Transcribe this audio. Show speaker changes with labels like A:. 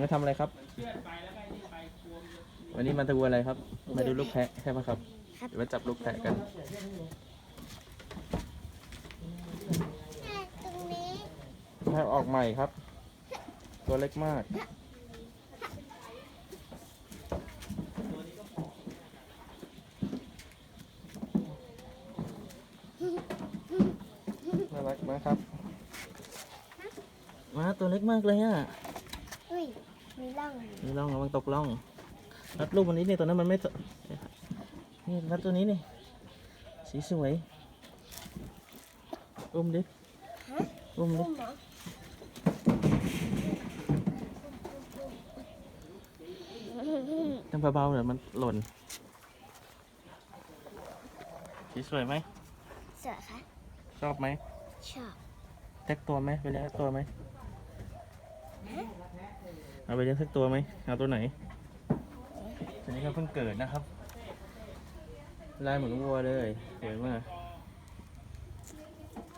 A: มาทำอะไรครับ วันนี้มาดูอะไรครับ มาดูลูกแพะใช่ไหมครับ
B: ครับ
A: เดี๋ยวมาจับลูกแพะกัน
B: ตรงนี้
A: แพะออกใหม่ครับ ตัวเล็กมาก น่ารักมากครับ มาตัวเล็กมากเลยอะ
B: อุ้ย มีร่องอยู่
A: นี่ล่องระวังตกล่องรัดลูกวันนี้นี่ตัวนั้นมันไม่สนี่รัดตัวนี้นี่สีสวยอุ้มดิ
B: ฮะ
A: อุ้มดิ
B: อุ้มเหรอ
A: ต้องเบาๆเดี๋ยวมันหล่นสีสวยไหม
B: เสือคะ
A: ชอบไหม
B: ชอบ
A: แท็กตัวไหมไปเลี้ยงสักตัวไหม เอาไปเลี้ยงสักตัวไหมเอาตัวไหนตัวนี้ก็เพิ่งเกิดนะครับ ลายเหมือนวัวเลยสวยมาก